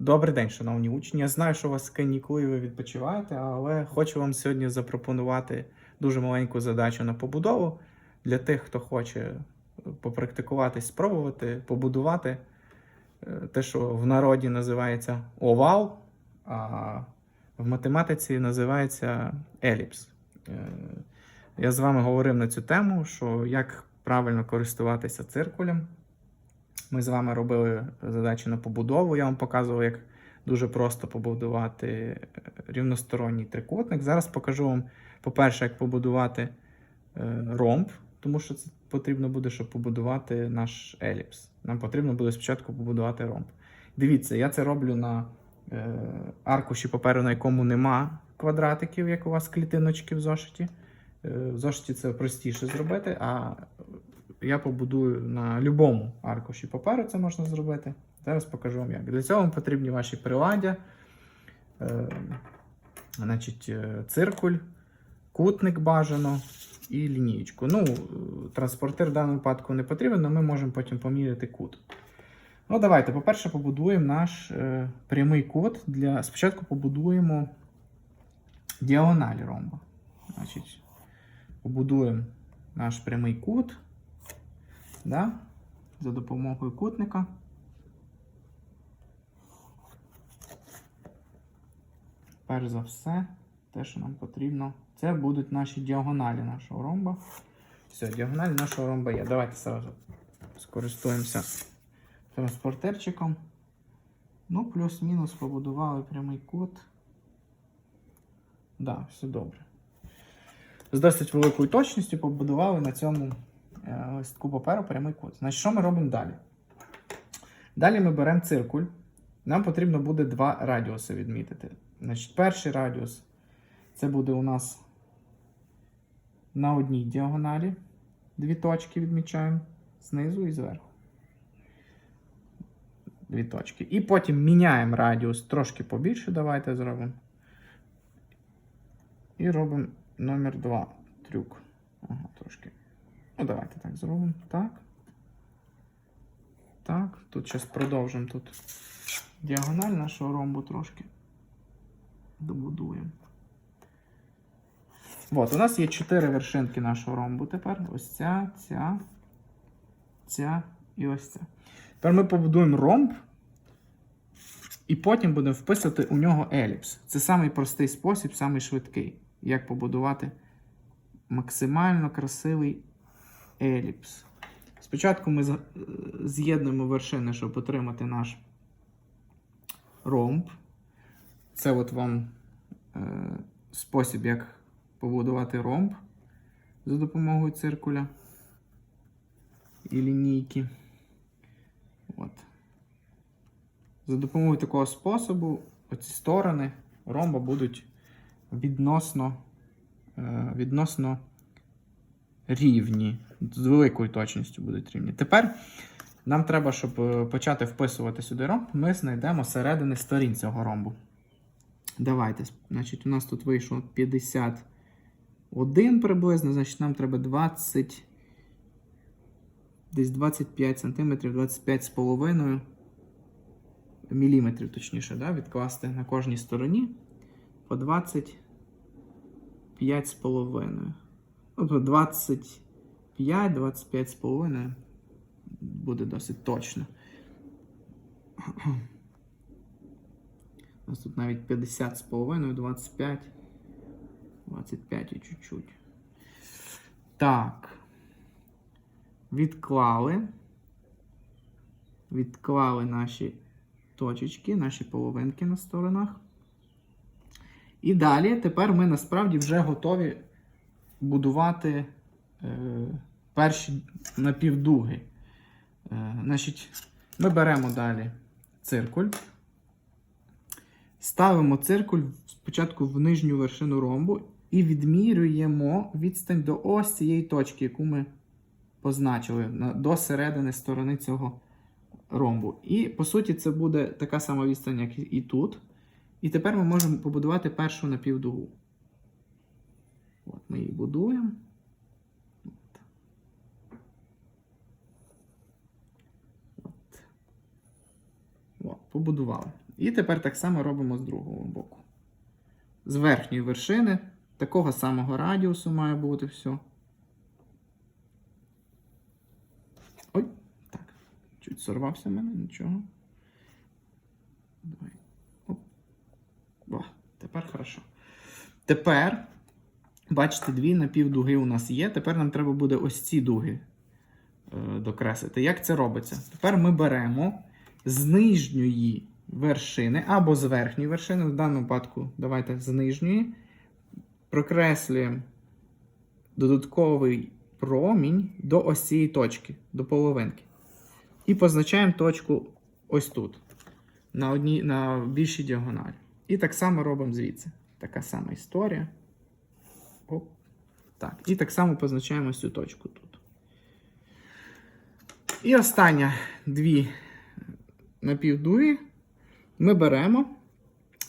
Добрий день, шановні учні. Я знаю, що у вас канікули, ви відпочиваєте, але хочу вам сьогодні запропонувати дуже маленьку задачу на побудову для тих, хто хоче попрактикуватись, спробувати побудувати е, те, що в народі називається овал, а в математиці називається еліпс. Е, Я з вами говорив на цю тему, що як правильно користуватися циркулем. Ми з вами робили задачі на побудову. Я вам показував, як дуже просто побудувати е, рівносторонній трикутник. Зараз покажу вам, по-перше, як побудувати е, ромб, тому що це потрібно буде, щоб побудувати наш еліпс. Нам потрібно буде спочатку побудувати ромб. Дивіться, я це роблю на е, аркуші паперу, на якому нема квадратиків, як у вас клітиночки в зошиті. В зошиті це простіше зробити, а я побудую на будь-якому аркуші паперу, це можна зробити. Зараз покажу вам як. Для цього вам потрібні ваші приладдя, е, значить, е, циркуль, кутник бажано і лінієчку. Ну, е, транспортир в даному випадку не потрібен, але ми можемо потім поміряти кут. Ну, давайте, по-перше, побудуємо наш е, прямий кут. Для... Спочатку побудуємо діагональ ромба. Значить, побудуємо наш прямий кут да? за допомогою кутника. Перш за все, те, що нам потрібно, це будуть наші діагоналі нашого ромба. Все, діагоналі нашого ромба є. Давайте сразу скористуємося транспортерчиком. Ну, плюс-мінус побудували прямий кут. Да, все добре. З досить великою точністю побудували на цьому листку паперу прямий кут. Значить, що ми робимо далі? Далі ми беремо циркуль. Нам потрібно буде два радіуси відмітити. Значить, перший радіус це буде у нас на одній діагоналі. Дві точки відмічаємо знизу і зверху. Дві точки. І потім міняємо радіус трошки побільше. Давайте зробимо. І робимо номер 2 трюк. Ага, трошки. Ну, давайте так зробимо. Так. Так. Тут зараз продовжимо тут діагональ нашого ромбу трошки. Добудуємо. От, у нас є чотири вершинки нашого ромбу тепер. Ось ця, ця, ця і ось ця. Тепер ми побудуємо ромб. І потім будемо вписувати у нього еліпс. Це самий простий спосіб, самий швидкий. Як побудувати максимально красивий еліпс. Спочатку ми з'єднуємо вершини, щоб отримати наш ромб. Це от вам е, спосіб, як побудувати ромб за допомогою циркуля і лінійки. От. За допомогою такого способу оці сторони ромба будуть відносно, е, відносно рівні. З великою точністю будуть рівні. Тепер нам треба, щоб е, почати вписувати сюди ромб, ми знайдемо середини сторін цього ромбу. Давайте. Значить, у нас тут вийшло 51 приблизно, значить, нам треба 20. Десь 25 см, 25 з половиною міліметрів, точніше, да, відкласти на кожній стороні по 25 з половиною. Тобто 25, 25 з половиною буде досить точно. У нас тут навіть 50 з половиною, 25, 25 і чуть-чуть. Так. Відклали. Відклали наші точечки, наші половинки на сторонах. І далі тепер ми насправді вже готові будувати е, перші напівдуги. Е, значить, ми беремо далі циркуль. Ставимо циркуль спочатку в нижню вершину ромбу і відмірюємо відстань до ось цієї точки, яку ми позначили до середини сторони цього ромбу. І по суті, це буде така сама відстань, як і- тут. І тепер ми можемо побудувати першу напівдугу. От ми її будуємо. От. От. От, побудували. І тепер так само робимо з другого боку. З верхньої вершини такого самого радіусу має бути все. Ой, так. Чуть сорвався в мене, нічого. Давай. Оп. О, тепер хорошо. Тепер, бачите, дві напівдуги у нас є. Тепер нам треба буде ось ці дуги е, докреслити. Як це робиться? Тепер ми беремо з нижньої вершини або з верхньої вершини, в даному випадку, давайте з нижньої, прокреслюємо додатковий промінь до ось цієї точки, до половинки. І позначаємо точку ось тут, на, одній, на більшій діагоналі. І так само робимо звідси. Така сама історія. Оп. Так. І так само позначаємо цю точку тут. І остання дві напівдуги ми беремо,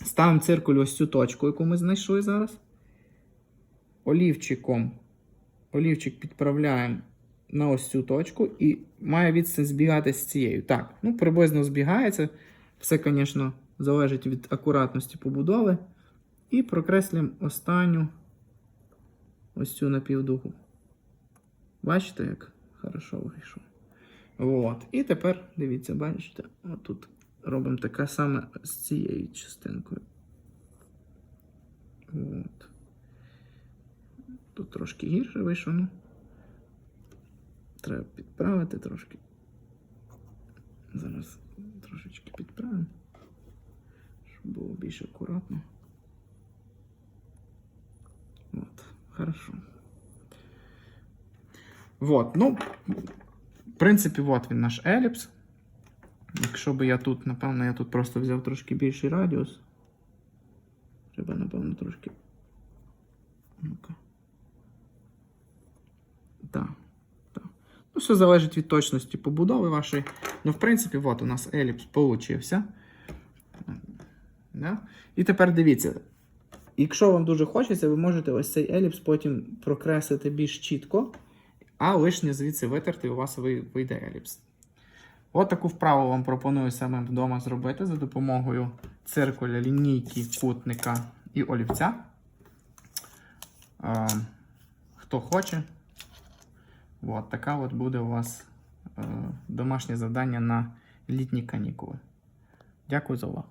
ставимо циркуль ось цю точку, яку ми знайшли зараз. Олівчиком. Олівчик підправляємо на ось цю точку і має відстань збігати з цією. Так, ну приблизно збігається. Все, звісно, залежить від акуратності побудови. І прокреслюємо останню ось цю напівдугу. Бачите, як хорошо вийшло. От. І тепер, дивіться, бачите, отут робимо таке саме з цією частинкою. От. Тут трошки гірше вийшло, ну. Треба підправити трошки. Зараз трошечки підправимо, щоб було більш акуратно. Вот, хорошо. Вот, ну, принципі, от він наш еліпс. Якщо би я тут, напевно, я тут просто взяв трошки більший радіус. Треба, напевно, трошки. Ну-ка. Так, так. Ну, все залежить від точності побудови вашої. Ну, в принципі, от у нас еліпс получився. Да? І тепер дивіться. Якщо вам дуже хочеться, ви можете ось цей еліпс потім прокреслити більш чітко, а лишнє звідси витерти, і у вас вийде еліпс. От таку вправу вам пропоную самим вдома зробити за допомогою циркуля, лінійки, кутника і олівця. Е, хто хоче, от така от буде у вас е, домашнє завдання на літні канікули. Дякую за увагу.